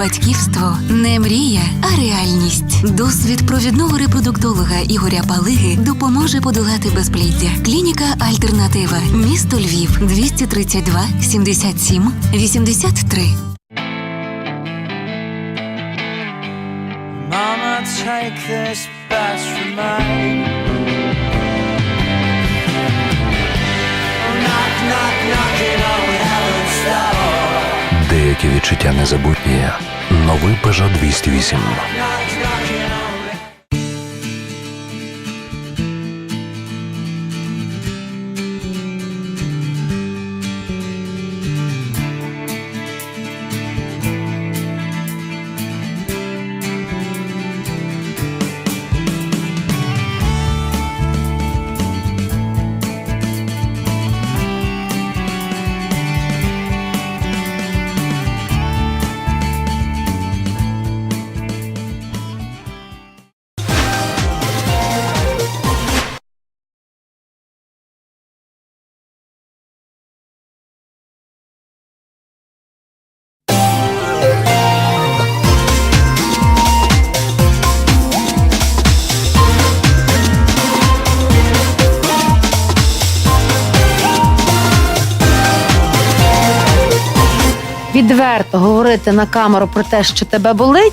Батьківство не мрія, а реальність. Досвід провідного репродуктолога Ігоря Палиги допоможе подолати безпліддя. Клініка Альтернатива. Місто Львів 232 77 83. Mama, take this badge from me. Door. Відчуття незабутні. Новий Peugeot 208. Відверто говорити на камеру про те, що тебе болить,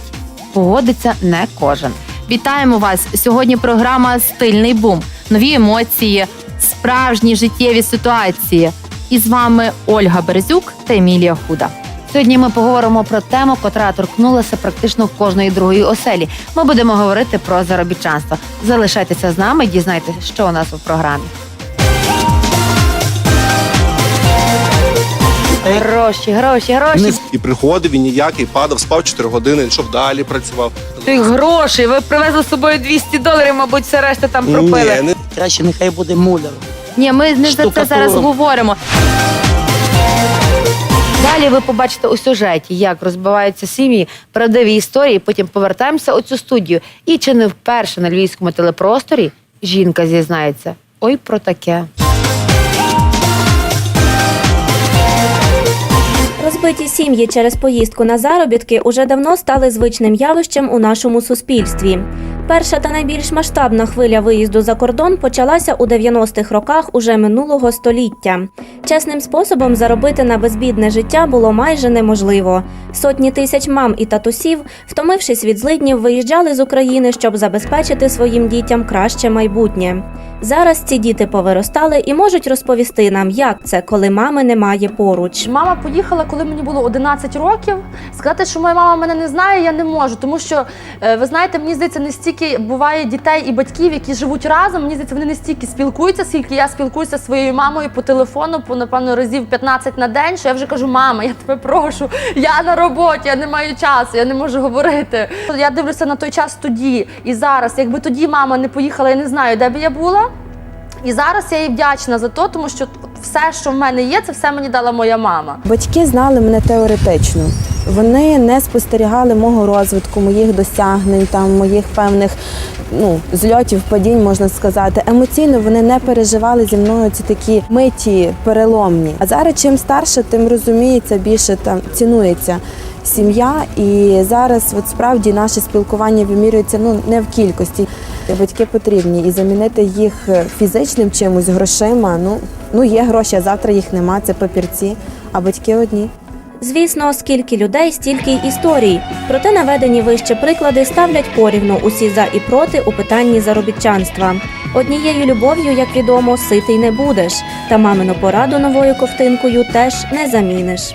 погодиться не кожен. Вітаємо вас! Сьогодні програма Стильний бум, нові емоції, справжні життєві ситуації. І з вами Ольга Березюк та Емілія Худа. Сьогодні ми поговоримо про тему, котра торкнулася практично кожної другої оселі. Ми будемо говорити про заробітчанство. Залишайтеся з нами, дізнайтеся, що у нас у програмі. Гроші, гроші, гроші. І приходив, і ніякий падав, спав 4 години, йшов далі, працював. Тих грошей. Ви привезли з собою 200 доларів, мабуть, все решта там пропили. Ні, не Краще нехай буде муляр. Ні, ми не за це зараз говоримо. Далі ви побачите у сюжеті, як розбиваються сім'ї, правдиві історії. Потім повертаємося у цю студію. І чи не вперше на львівському телепросторі жінка зізнається. Ой, про таке. Розбиті сім'ї через поїздку на заробітки уже давно стали звичним явищем у нашому суспільстві. Перша та найбільш масштабна хвиля виїзду за кордон почалася у 90-х роках уже минулого століття. Чесним способом заробити на безбідне життя було майже неможливо. Сотні тисяч мам і татусів, втомившись від злиднів, виїжджали з України, щоб забезпечити своїм дітям краще майбутнє. Зараз ці діти повиростали і можуть розповісти нам, як це, коли мами немає поруч. Мама поїхала, коли мені було 11 років. Сказати, що моя мама мене не знає, я не можу. Тому що е, ви знаєте, мені здається, не стільки буває дітей і батьків, які живуть разом. Мені здається, вони не стільки спілкуються, скільки я спілкуюся зі своєю мамою по телефону, по напевно разів 15 на день. Що я вже кажу, мама, я тебе прошу, я на роботі, я не маю часу, я не можу говорити. Я дивлюся на той час тоді і зараз. Якби тоді мама не поїхала, я не знаю, де би я була. І зараз я їй вдячна за то, тому що все, що в мене є, це все мені дала моя мама. Батьки знали мене теоретично. Вони не спостерігали мого розвитку, моїх досягнень, там моїх певних ну зльотів, падінь, можна сказати. Емоційно вони не переживали зі мною ці такі миті переломні. А зараз чим старше, тим розуміється більше там цінується. Сім'я і зараз, от справді, наше спілкування вимірюється ну не в кількості. Батьки потрібні і замінити їх фізичним чимось грошима. Ну ну є гроші, а завтра їх нема. Це папірці, а батьки одні. Звісно, скільки людей, стільки й історій. Проте наведені вище приклади ставлять порівну усі за і проти у питанні заробітчанства. Однією любов'ю, як відомо, ситий не будеш, та мамину пораду новою ковтинкою теж не заміниш.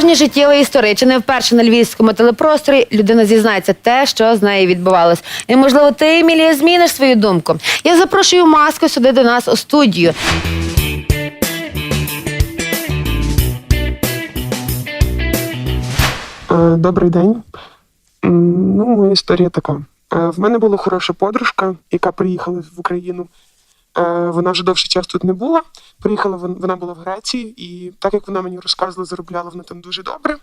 Справжні життєві історії. Чи не вперше на львівському телепросторі людина зізнається те, що з нею відбувалось. І можливо, ти, Емілія, зміниш свою думку. Я запрошую маску сюди до нас у студію. Е, Добрий день. Ну, моя історія така. Е, В мене була хороша подружка, яка приїхала в Україну. Е, Вона вже довший час тут не була. Приїхала вон- вона була в Греції, і так як вона мені розказувала, заробляла вона там дуже добре.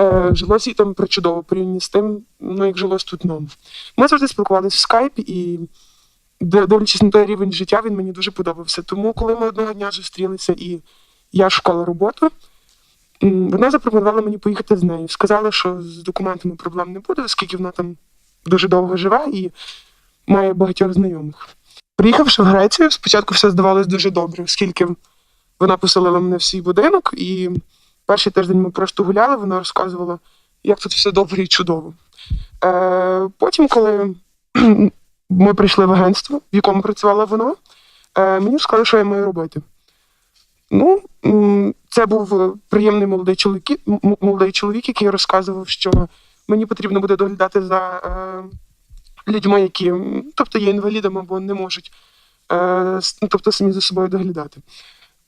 Е, Жилося їй там причудово порівняно з тим, ну як жилось тут нам. Ми завжди спілкувалися в скайпі, і дивлячись на той рівень життя, він мені дуже подобався. Тому, коли ми одного дня зустрілися і я шукала роботу. Вона запропонувала мені поїхати з нею. Сказала, що з документами проблем не буде, оскільки вона там дуже довго живе і має багатьох знайомих. Приїхавши в Грецію, спочатку все здавалось дуже добре, оскільки вона поселила мене в свій будинок, і перший тиждень ми просто гуляли, вона розказувала, як тут все добре і чудово. Е, потім, коли ми прийшли в агентство, в якому працювала вона, е, мені сказали, що я маю робити. Ну, це був приємний молодий чоловік, молодий чоловік, який розказував, що мені потрібно буде доглядати за е, людьми, які тобто є інвалідами або не можуть е, ну, тобто самі за собою доглядати.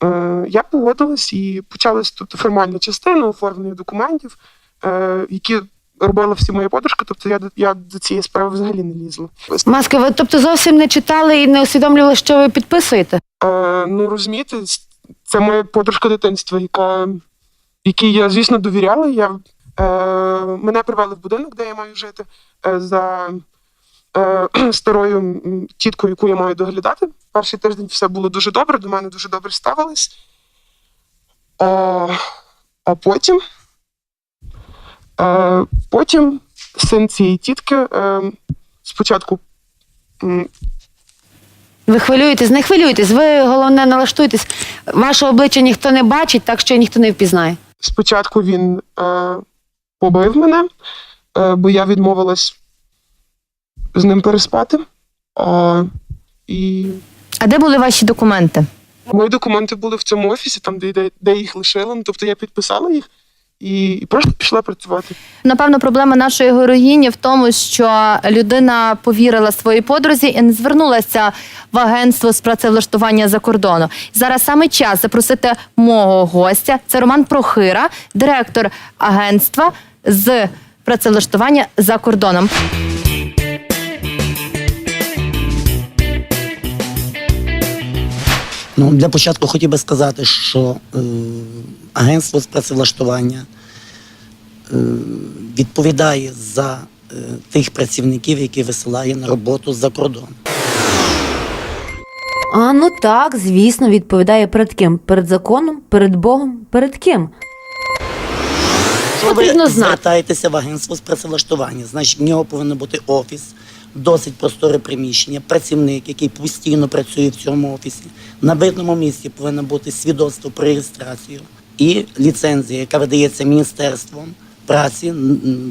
Е, я погодилась і почалась тут формальна частина оформлення документів, е, які робила всі мої подружки, тобто я, я до цієї справи взагалі не лізла. Маски, ви тобто зовсім не читали і не усвідомлювали, що ви підписуєте? Е, ну розумієте, це моя подружка дитинства, яка, якій я, звісно, довіряла. Я, е, мене привели в будинок, де я маю жити, е, за старою тіткою, яку я маю доглядати. Перший тиждень все було дуже добре, до мене дуже добре ставились. Е, а потім, е, потім син цієї тітки е, спочатку Ви хвилюєтесь, не хвилюйтесь, ви головне налаштуйтесь. Ваше обличчя ніхто не бачить, так що ніхто не впізнає. Спочатку він е, побив мене, е, бо я відмовилась з ним переспати. А, і А де були ваші документи? мої документи були в цьому офісі, там, де, де, де їх лишила. Ну, тобто я підписала їх і, і просто пішла працювати. Напевно, проблема нашої героїні в тому, що людина повірила своїй подрузі і не звернулася в агентство з працевлаштування за кордону. Зараз саме час запросити мого гостя. Це Роман Прохира, директор агентства з працевлаштування за кордоном. Ну, для початку хотів би сказати, що е, агентство з працевлаштування е, відповідає за е, тих працівників, які висилає на роботу за кордон. А ну так, звісно, відповідає перед ким? Перед законом, перед Богом, перед ким? Якщо ви Потрібно знати. звертаєтеся в агентство з працевлаштування, значить в нього повинен бути офіс, досить просторе приміщення, працівник, який постійно працює в цьому офісі. На видному місці повинно бути свідоцтво про реєстрацію і ліцензія, яка видається міністерством праці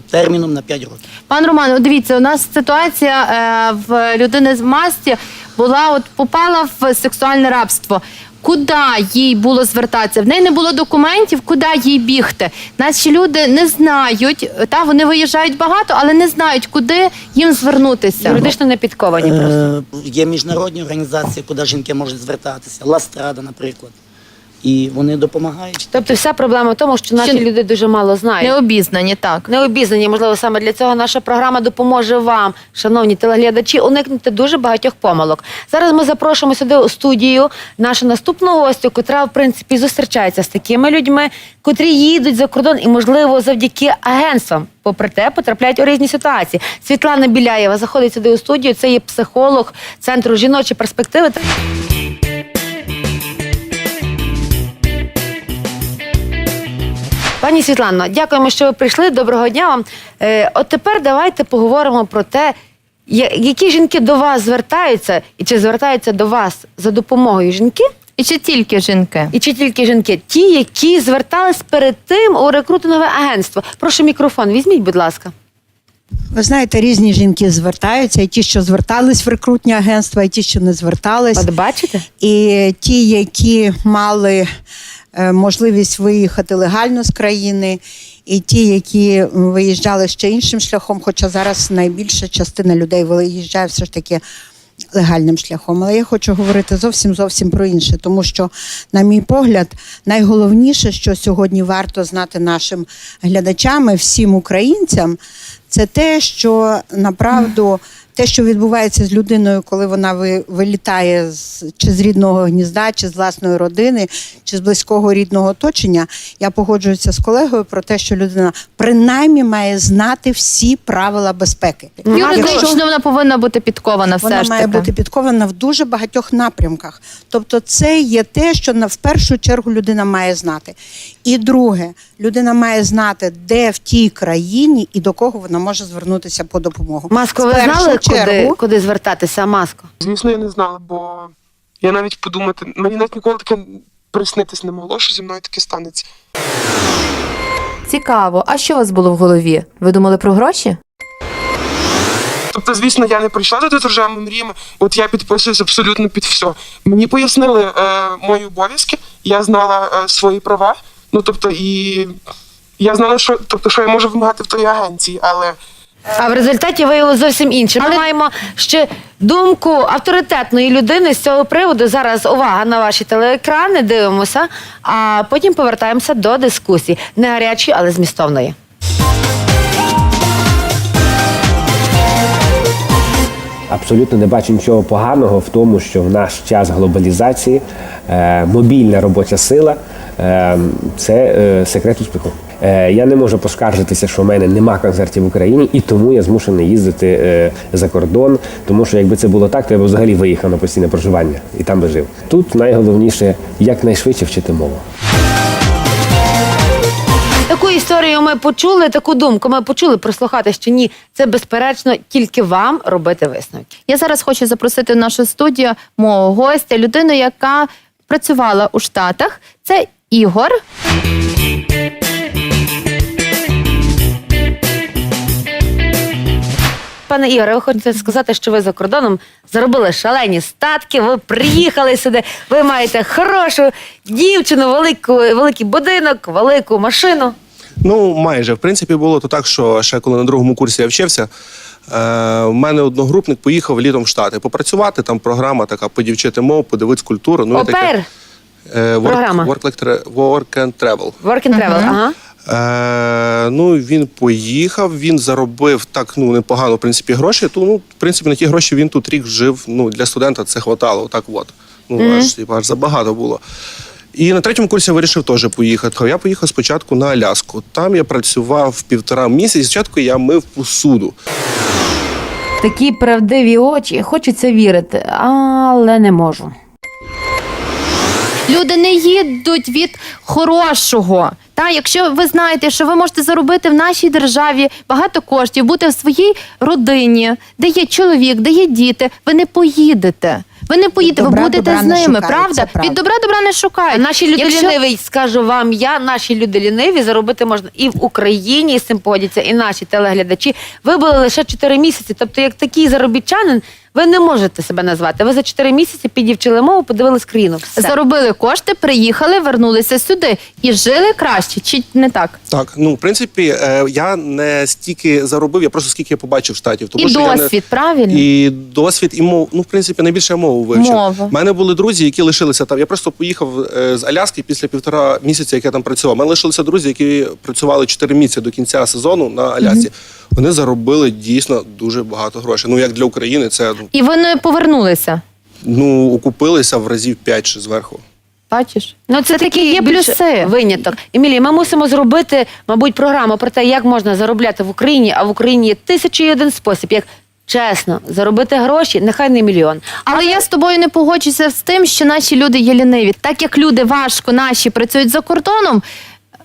терміном на 5 років. Пан Роман, дивіться, у нас ситуація е, в людини з масті була, от попала в сексуальне рабство. Куди їй було звертатися? В неї не було документів, куди їй бігти. Наші люди не знають, та вони виїжджають багато, але не знають, куди їм звернутися. Юридично не підковані просто. Е, Є міжнародні організації, куди жінки можуть звертатися, Ластрада, наприклад. І вони допомагають. Тобто вся проблема в тому, що наші Що- люди дуже мало знають. Не обізнані, так. Не обізнані, можливо, саме для цього наша програма допоможе вам, шановні телеглядачі, уникнути дуже багатьох помилок. Зараз ми запрошуємо сюди у студію нашу наступну гостю, котра, в принципі, зустрічається з такими людьми, котрі їдуть за кордон і, можливо, завдяки агентствам, попри те, потрапляють у різні ситуації. Світлана Біляєва заходить сюди у студію. Це є психолог центру жіночі перспективи. Пані Світлано, дякуємо, що ви прийшли. Доброго дня вам. Е, от тепер давайте поговоримо про те, я- які жінки до вас звертаються, і чи звертаються до вас за допомогою жінки, І чи тільки жінки? і чи тільки жінки, ті, які звертались перед тим у рекрутингове агентство. Прошу мікрофон, візьміть, будь ласка. Ви знаєте, різні жінки звертаються, і ті, що звертались в рекрутні агентства, і ті, що не звертались, От бачите? і ті, які мали можливість виїхати легально з країни, і ті, які виїжджали ще іншим шляхом, хоча зараз найбільша частина людей виїжджає все ж таки. Легальним шляхом, але я хочу говорити зовсім зовсім про інше, тому що, на мій погляд, найголовніше, що сьогодні варто знати нашим глядачам всім українцям, це те, що направду те, що відбувається з людиною, коли вона ви- вилітає з чи з рідного гнізда, чи з власної родини, чи з близького рідного оточення, я погоджуюся з колегою про те, що людина принаймні має знати всі правила безпеки. Юридично вона повинна бути підкована все Вона ж має таки. бути підкована в дуже багатьох напрямках. Тобто, це є те, що на в першу чергу людина має знати. І друге, людина має знати, де в тій країні і до кого вона може звернутися по допомогу. Маско, ви знали, куди, чергу- куди звертатися, Маско? Звісно, я не знала, бо я навіть подумати, мені навіть ніколи таке приснитись не могло, що зі мною таке станеться. Цікаво, а що у вас було в голові? Ви думали про гроші? Тобто, звісно, я не прийшла туди з рожевими мріями. От я підписуюсь абсолютно під все. Мені пояснили е, мої обов'язки, я знала е, свої права. Ну тобто, і я знала, що тобто, що я можу вимагати в тої агенції, але А в результаті виявилося зовсім інше. Ми маємо ще думку авторитетної людини з цього приводу. Зараз увага на ваші телеекрани, дивимося, а потім повертаємося до дискусії. Не гарячої, але змістовної. Абсолютно не бачу нічого поганого в тому, що в наш час глобалізації е, мобільна робоча сила е, це е, секрет успіху. Е, я не можу поскаржитися, що в мене нема концертів в Україні, і тому я змушений їздити е, за кордон. Тому що якби це було так, то я б взагалі виїхав на постійне проживання і там би жив. Тут найголовніше якнайшвидше вчити мову. Таку історію ми почули, таку думку ми почули прослухати, що ні, це безперечно тільки вам робити висновки. Я зараз хочу запросити в нашу студію мого гостя, людину, яка працювала у Штатах. Це Ігор. Пане Ігоре, ви хочете сказати, що ви за кордоном заробили шалені статки, ви приїхали сюди, ви маєте хорошу дівчину, велику, великий будинок, велику машину. Ну, майже. В принципі, було то так, що ще коли на другому курсі я вчився, е, в мене одногрупник поїхав літом в Штати попрацювати. Там програма така подівчити мову, подивитись культуру. Ну, і таке. Опер, Е, work, work, like tra- work and travel. work and travel. Ага. Е, ну, він поїхав, він заробив так ну, непогано, в принципі, гроші. То, ну, в принципі, на ті гроші він тут рік жив. Ну, для студента це хватало. Так от. Ну, аж, типу, аж забагато було. І на третьому курсі я вирішив теж поїхати. Я поїхав спочатку на Аляску. Там я працював півтора місяці. Спочатку я мив посуду. Такі правдиві очі, хочеться вірити, але не можу. Люди не їдуть від хорошого. Та, якщо ви знаєте, що ви можете заробити в нашій державі багато коштів, бути в своїй родині, де є чоловік, де є діти, ви не поїдете. Ви не поїдете, ви добра будете добра з не ними, шукають, правда? це правда. Від добра добра не шукають. Наші люди Якщо- ліниві, скажу вам я, наші люди ліниві заробити можна і в Україні, і з цим погодяться, і наші телеглядачі. Ви були лише 4 місяці. Тобто, як такий заробітчанин, ви не можете себе назвати. Ви за 4 місяці підівчили мову, подивились країну. Все. заробили кошти, приїхали, вернулися сюди і жили краще, чи не так? Так, ну в принципі, е, я не стільки заробив, я просто скільки я побачив штатів. Тому і що я не... досвід, правильно? І досвід, і мов, ну в принципі, найбільше я мову вивчив. Мову. У мене були друзі, які лишилися там. Я просто поїхав е, з Аляски після півтора місяця, як я там працював. У мене лишилися друзі, які працювали 4 місяці до кінця сезону на Алясці. Вони заробили дійсно дуже багато грошей. Ну як для України, це ну, І вони повернулися. ну окупилися в разів 5 чи зверху. Бачиш? Ну, це, такі такі є плюси. Виняток. Емілія, ми мусимо зробити, мабуть, програму про те, як можна заробляти в Україні, а в Україні є тисячі і один спосіб, як чесно заробити гроші, нехай не мільйон. Але я з тобою не погоджуся з тим, що наші люди є ліниві. Так як люди важко наші працюють за кордоном.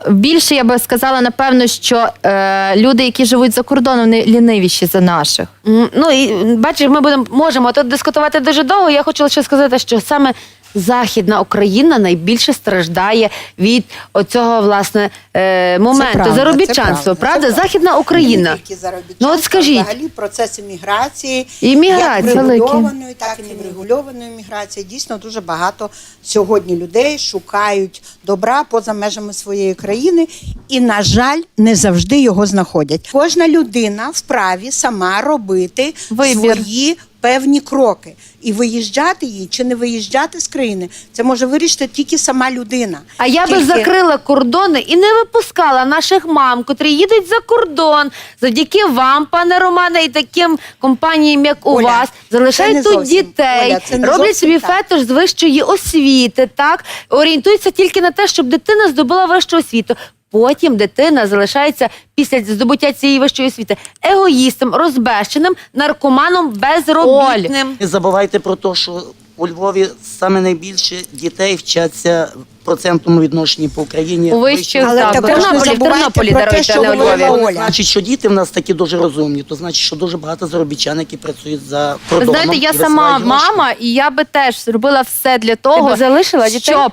Більше я би сказала, напевно, що е, люди, які живуть за кордоном, не лінивіші за наших. М, Ну і бачиш, ми будемо можемо тут дискутувати дуже довго. Я хочу лише сказати, що саме Західна Україна найбільше страждає від оцього власне е, моменту правда, заробітчанства. правда, Правда, правда. Західна Україна. Не тільки заробітчанство, Ну, от скажіть. взагалі процеси міграції, І міграції як великі. так і неврегульованої міграції. Дійсно дуже багато сьогодні людей шукають добра поза межами своєї країни і, на жаль, не завжди його знаходять. Кожна людина вправі сама робити Вибір. свої певні кроки. І виїжджати їй чи не виїжджати з країни, це може вирішити тільки сама людина. А я би Тільки- закрила кордони і не випускала наших мам, котрі їдуть за кордон, завдяки вам, пане Романе, і таким компаніям, як у Оля, вас, це залишають не тут зовсім. дітей, Оля, це не роблять зовсім собі так. фетиш з вищої освіти, так орієнтуються тільки на те, щоб дитина здобула вищу освіту. Потім дитина залишається після здобуття цієї вищої освіти егоїстом, розбещеним, наркоманом, безробітним. Не забувайте про те, що у Львові саме найбільше дітей вчаться в процентному відношенні по Україні. У вищих, Але так, також не Тернополі, в забувайте Тернополі, про те, даруйте, що а не у говорила Львові. Оля. Значить, що діти в нас такі дуже розумні, то значить, що дуже багато заробітчан, які працюють за Ви кордоном. знаєте, я і сама гроші. мама, і я би теж зробила все для того, залишила дітей? щоб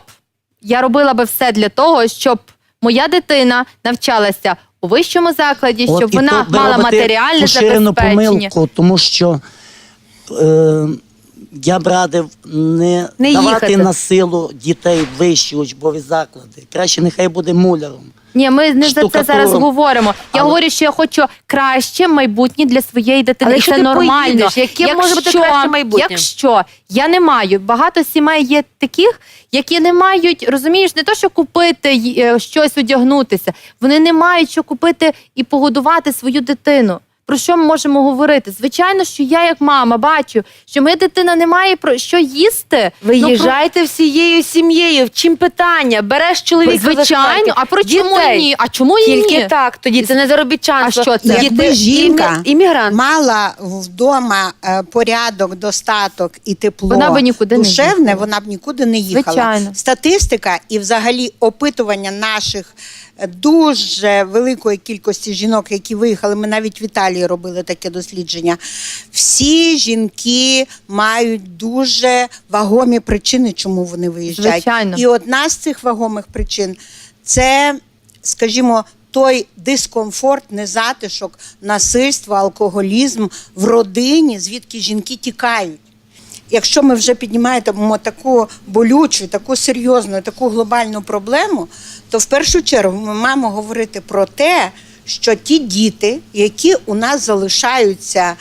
я робила би все для того, щоб моя дитина навчалася у вищому закладі, От, щоб і вона то ви мала робите матеріальне поширену забезпечення. помилку, тому що е, я б радив не, Не давати їхати. на силу дітей в вищі учбові заклади. Краще нехай буде муляром. Ні, ми не за це штукатуром. зараз говоримо. Я Але- говорю, що я хочу краще майбутнє для своєї дитини. Але і якщо це ти нормально. поїдеш, яким може бути краще майбутнє? Якщо я не маю, багато сімей є таких, які не мають, розумієш, не то, що купити й- е, щось одягнутися, вони не мають що купити і погодувати свою дитину. Про що ми можемо говорити? Звичайно, що я, як мама, бачу, що моя дитина не має про що їсти. Ну, про- Виїжджайте всією сім'єю. В чим питання? Береш чоловіка, Звичайно, а про чому Дітей. ні? А чому і Тільки ні? так, тоді це не заробітчанство. А що це? Діти, Якби жінка іммігрант. мала вдома е, порядок, достаток і тепло Вона би нікуди не душевне, їхала. вона б нікуди не їхала. Звичайно. Статистика і взагалі опитування наших дуже великої кількості жінок, які виїхали. Ми навіть в Італії робили таке дослідження. Всі жінки мають дуже вагомі причини, чому вони виїжджають. Звичайно. І одна з цих вагомих причин це, скажімо, той дискомфорт, незатишок, насильство, алкоголізм в родині, звідки жінки тікають. Якщо ми вже піднімаємо таку болючу, таку серйозну, таку глобальну проблему, то в першу чергу ми маємо говорити про те, що ті діти, які у нас залишаються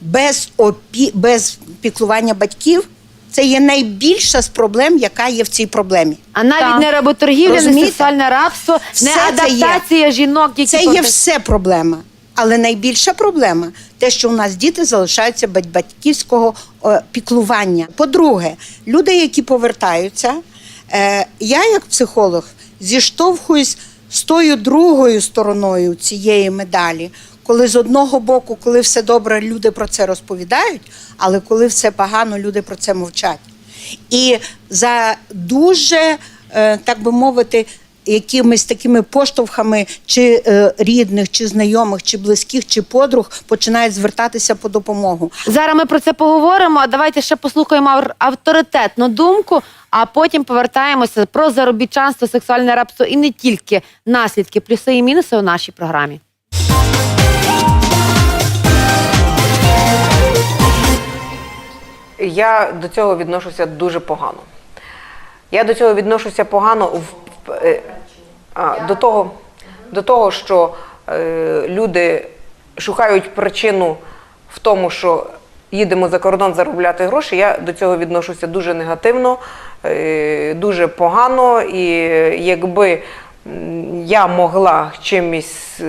без опі... без піклування батьків, це є найбільша з проблем, яка є в цій проблемі. А навіть Так. не работоргівля, не сексуальне рабство, Все не це є. адаптація жінок, які Це є все проблема. Але найбільша проблема те, що у нас діти залишаються без батьківського е, піклування. По-друге, люди, які повертаються, е, я як психолог зіштовхуюсь з тою другою стороною цієї медалі. Коли з одного боку, коли все добре, люди про це розповідають, але коли все погано, люди про це мовчать. І за дуже, е, так би мовити, якимись такими поштовхами чи е, рідних, чи знайомих, чи близьких, чи подруг починають звертатися по допомогу. Зараз ми про це поговоримо. А давайте ще послухаємо ав- авторитетну думку, а потім повертаємося про заробітчанство, сексуальне рабство і не тільки наслідки, плюси і мінуси у нашій програмі. Я до цього відношуся дуже погано. Я до цього відношуся погано в, а, до, того, до того, що е, люди шукають причину в тому, що їдемо за кордон заробляти гроші. Я до цього відношуся дуже негативно, е, дуже погано. І якби я могла чимось е,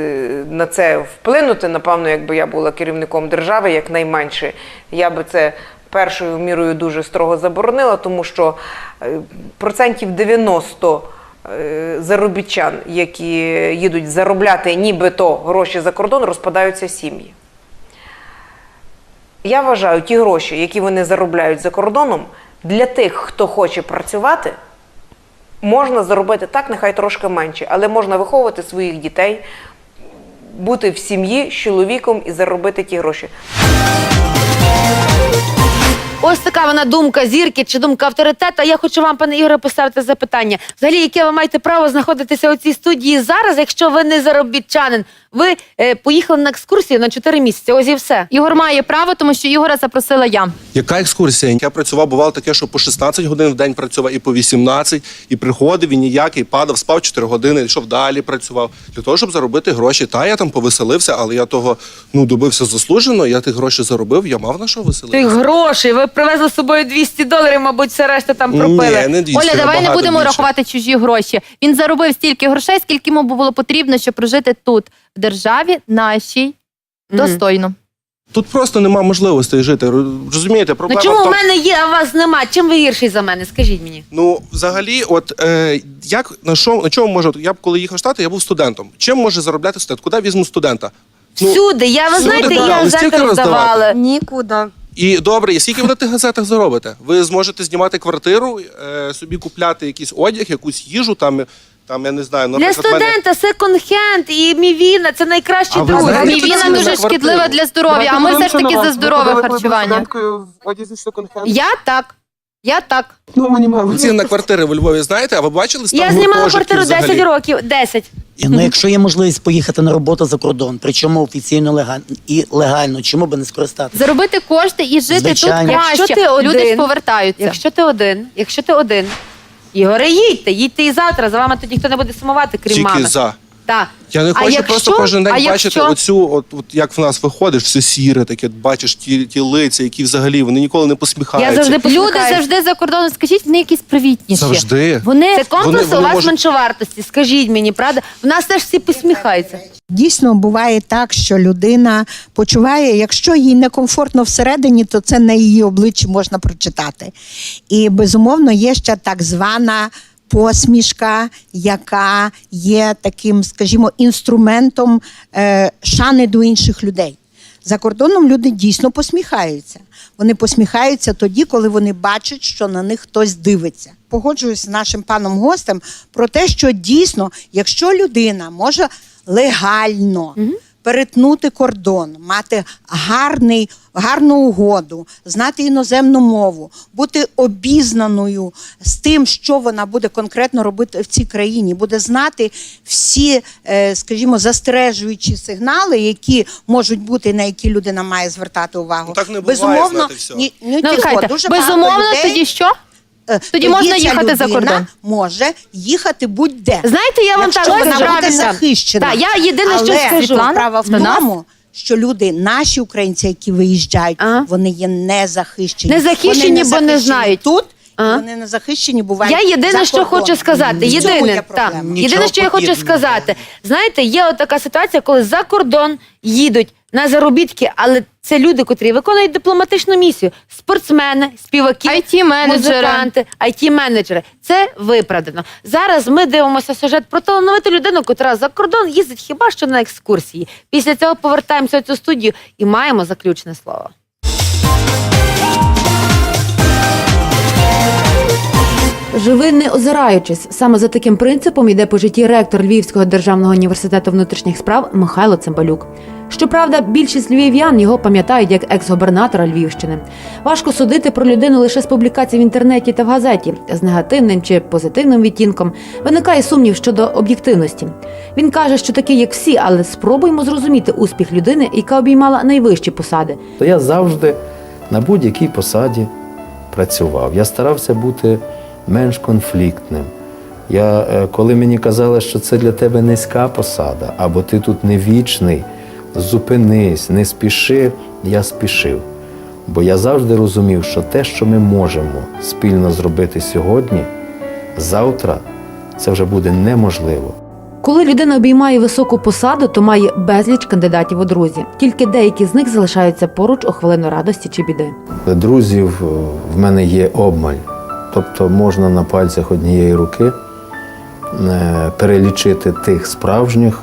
на це вплинути, напевно, якби я була керівником держави, якнайменше, я би це першою мірою дуже строго заборонила, тому що е, процентів 90 е, заробітчан, які їдуть заробляти нібито гроші за кордон, розпадаються сім'ї. Я вважаю, ті гроші, які вони заробляють за кордоном, для тих, хто хоче працювати, можна заробити так, нехай трошки менше, але можна виховувати своїх дітей, бути в сім'ї з чоловіком і заробити ті гроші. Ось така вона думка зірки чи думка авторитета. Я хочу вам, пане Ігоре, поставити запитання. Взагалі, яке ви маєте право знаходитися у цій студії зараз, якщо ви не заробітчанин? Ви е, поїхали на екскурсію на 4 місяці. Ось і все. Ігор має право, тому що Ігора запросила я. Яка екскурсія? Я працював, бувало таке, що по 16 годин в день працював і по 18, і приходив, і ніякий падав, спав 4 години, йшов далі, працював для того, щоб заробити гроші. Та я там повеселився, але я того ну добився заслужено. Я тих грошей заробив, я мав на що Тих веселитися. грошей. Ви привезли з собою 200 доларів, мабуть, все решта там пропили. Ні, не 200, Оля, давай не набагато будемо більше. рахувати чужі гроші. Він заробив стільки грошей, скільки йому було потрібно, щоб прожити тут, в державі нашій, достойно. Тут просто нема можливостей жити. Розумієте, Ну чому в в тому, мене є, а у вас нема? Чим ви гірший за мене? Скажіть мені. Ну, взагалі, от е, як на що на чому може? Я б коли їхав в Штати, я був студентом. Чим може заробляти студент? Куди візьму студента? Ну, Всюди, я ви всюди, знаєте, да, стільки роздавати. роздавали. Нікуди. І добре, і скільки ви на тих газетах заробите? Ви зможете знімати квартиру, е, собі купляти якийсь одяг, якусь їжу, там, там я не знаю, Для наприклад, в мене- студента секонд-хенд і мівіна це найкращі А ви друзі. знаєте, Мівіна дуже квартиру. шкідлива для здоров'я, а ми все ж таки за здорове харчування. Я так. Я так. Ну, мені мало. Ціни на квартири в Львові знаєте, а ви бачили стан Я знімала гуртожитків квартиру 10 взагалі? років. 10. І, ну, якщо є можливість поїхати на роботу за кордон, причому офіційно легально і легально, чому би не скористатися? Заробити кошти і жити Звичайно. тут краще. Якщо ти один, Люди ж повертаються. Якщо ти один, якщо ти один, Ігоре, їдьте, їдьте і завтра. За вами тут ніхто не буде сумувати, крім Тільки мами. за. Так. Я не А хочу якщо- просто кожен день а бачити якщо- оцю, от, от як в нас виходиш, все сіре, таке бачиш ті, ті лиця, які взагалі вони ніколи не посміхаються. Я завжди Люди завжди за кордоном. Скажіть, вони якісь привітніші. Завжди. Вони Це комплекс Вони- вони у вас можуть- меншовартості. Скажіть мені, правда? В нас теж всі посміхаються. Дійсно буває так, що людина почуває, якщо їй некомфортно всередині, то це на її обличчі можна прочитати. І безумовно є ще так звана. Посмішка, яка є таким, скажімо, інструментом е, шани до інших людей. За кордоном люди дійсно посміхаються. Вони посміхаються тоді, коли вони бачать, що на них хтось дивиться. Погоджуюсь з нашим паном гостем про те, що дійсно, якщо людина може легально перетнути кордон, мати гарний, гарну угоду, знати іноземну мову, бути обізнаною з тим, що вона буде конкретно робити в цій країні, буде знати всі, е, скажімо, застережуючі сигнали, які можуть бути, на які людина має звертати увагу. Ну, так не буває безумовно, знати всього. ні, ні, Ну, тільки чекайте, дуже багато безумовно, людей, тоді що? Е, тоді можна ця їхати за людина кордон. Може їхати будь-де. Знаєте, я вам Якщо так вона захищена. Так, я єдине, що Але скажу. справа в до нас? тому, що люди, наші українці, які виїжджають, Ага. вони є незахищені. Не захищені, Вони бо не захищені знають. тут. Ага. Вони не захищені бувають. Я єдине, за що кордоном. хочу сказати, В цьому єдине, є так, проблема. Нічого єдине, що я хочу подібного. сказати. Знаєте, є от така ситуація, коли за кордон їдуть на заробітки, але це люди, котрі виконують дипломатичну місію. Спортсмени, співаки, IT-менеджери. музиканти, IT-менеджери. Це виправдано. Зараз ми дивимося сюжет про талановиту людину, котра за кордон їздить хіба що на екскурсії. Після цього повертаємося в цю студію і маємо заключне слово. Живи не озираючись. Саме за таким принципом йде по житті ректор Львівського державного університету внутрішніх справ Михайло Цимбалюк. Щоправда, більшість львів'ян його пам'ятають як екс-губернатора Львівщини. Важко судити про людину лише з публікацій в інтернеті та в газеті з негативним чи позитивним відтінком. Виникає сумнів щодо об'єктивності. Він каже, що такий, як всі, але спробуємо зрозуміти успіх людини, яка обіймала найвищі посади. То я завжди на будь-якій посаді працював. Я старався бути менш конфліктним. Я, е, коли мені казали, що це для тебе низька посада, або ти тут не вічний, зупинись, не спіши, я спішив. Бо я завжди розумів, що те, що ми можемо спільно зробити сьогодні, завтра це вже буде неможливо. Коли людина обіймає високу посаду, то має безліч кандидатів у друзі. Тільки деякі з них залишаються поруч у хвилину радості чи біди. Друзів е, в мене є обмаль. Тобто можна на пальцях однієї руки е, перелічити тих справжніх,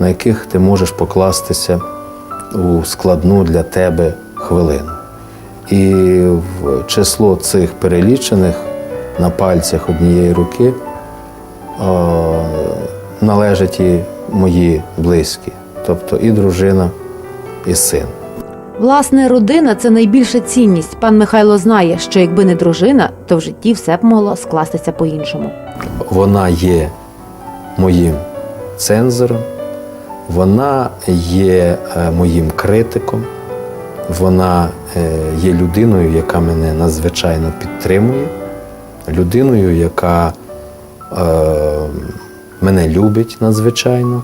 на яких ти можеш покластися у складну для тебе хвилину. І в число цих перелічених на пальцях однієї руки е, належать і мої близькі, тобто і дружина, і син. Власне, родина це найбільша цінність. Пан Михайло знає, що якби не дружина, то в житті все б могло скластися по-іншому. Вона є моїм цензором, вона є е, моїм критиком, вона е, є людиною, яка мене надзвичайно підтримує, людиною, яка е, мене любить надзвичайно.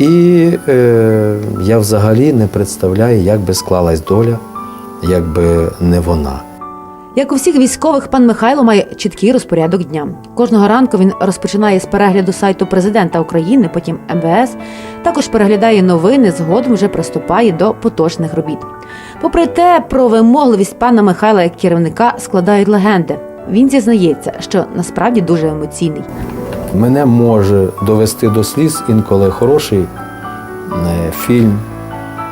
І е, я взагалі не представляю, як би склалась доля, якби не вона. Як у всіх військових, пан Михайло має чіткий розпорядок дня. Кожного ранку він розпочинає з перегляду сайту президента України, потім МВС. Також переглядає новини, згодом вже приступає до поточних робіт. Попри те, про вимогливість пана Михайла як керівника складають легенди. Він зізнається, що насправді дуже емоційний. Мене може довести до сліз інколи хороший е, фільм.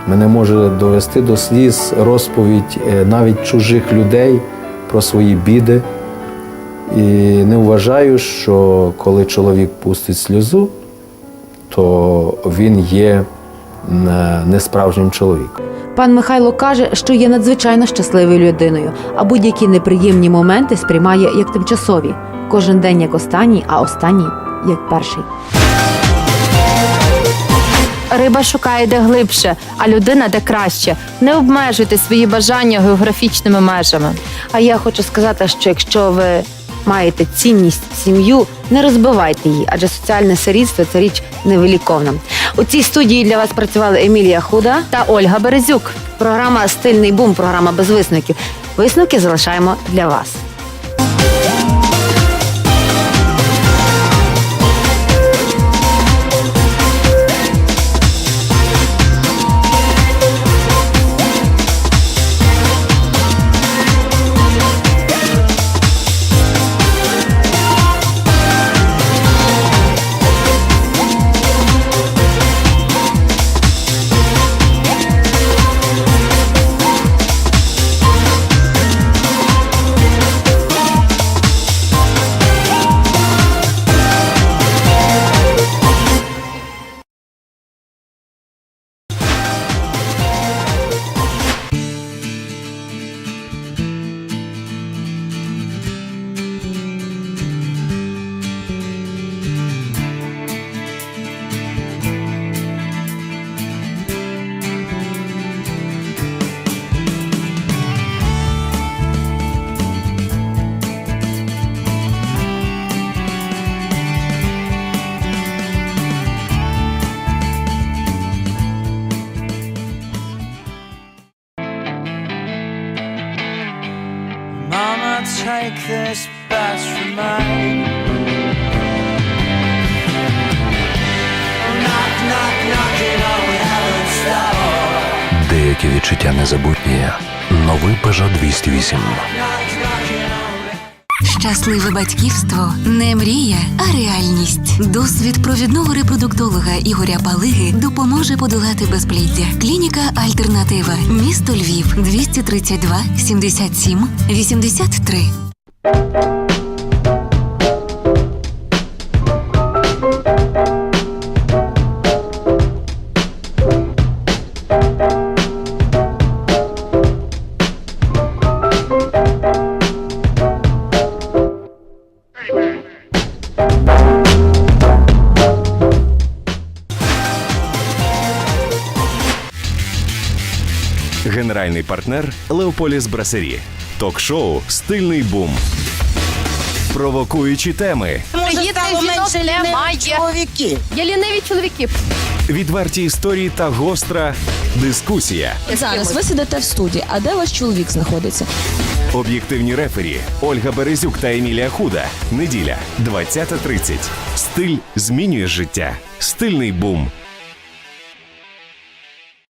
Мене може довести до сліз розповідь е, навіть чужих людей про свої біди. І не вважаю, що коли чоловік пустить сльозу, то він є е, несправжнім чоловіком. Пан Михайло каже, що є надзвичайно щасливою людиною, а будь-які неприємні моменти сприймає як тимчасові. Кожен день як останній, а останній як перший. Риба шукає де глибше, а людина де краще. Не обмежуйте свої бажання географічними межами. А я хочу сказати, що якщо ви маєте цінність сім'ю, не розбивайте її, адже соціальне сирітство це річ невиліковна. У цій студії для вас працювали Емілія Худа Та Ольга Березюк. Програма Стильний бум, програма без висновків. Висновки залишаємо для вас. 208. Щасливе батьківство не мрія, а реальність. Досвід провідного репродуктолога Ігоря Палиги допоможе подолати безпліддя. Клініка Альтернатива. Місто Львів 232 77 83. Партнер Леополіс Брасері. Ток-шоу Стильний бум. Провокуючі теми, чоловіків. Є ліниві чоловіки. відверті історії та гостра дискусія. Зараз ви сидите в студії, а де ваш чоловік знаходиться? Об'єктивні рефері Ольга Березюк та Емілія Худа. Неділя 20.30. Стиль змінює життя. Стильний бум.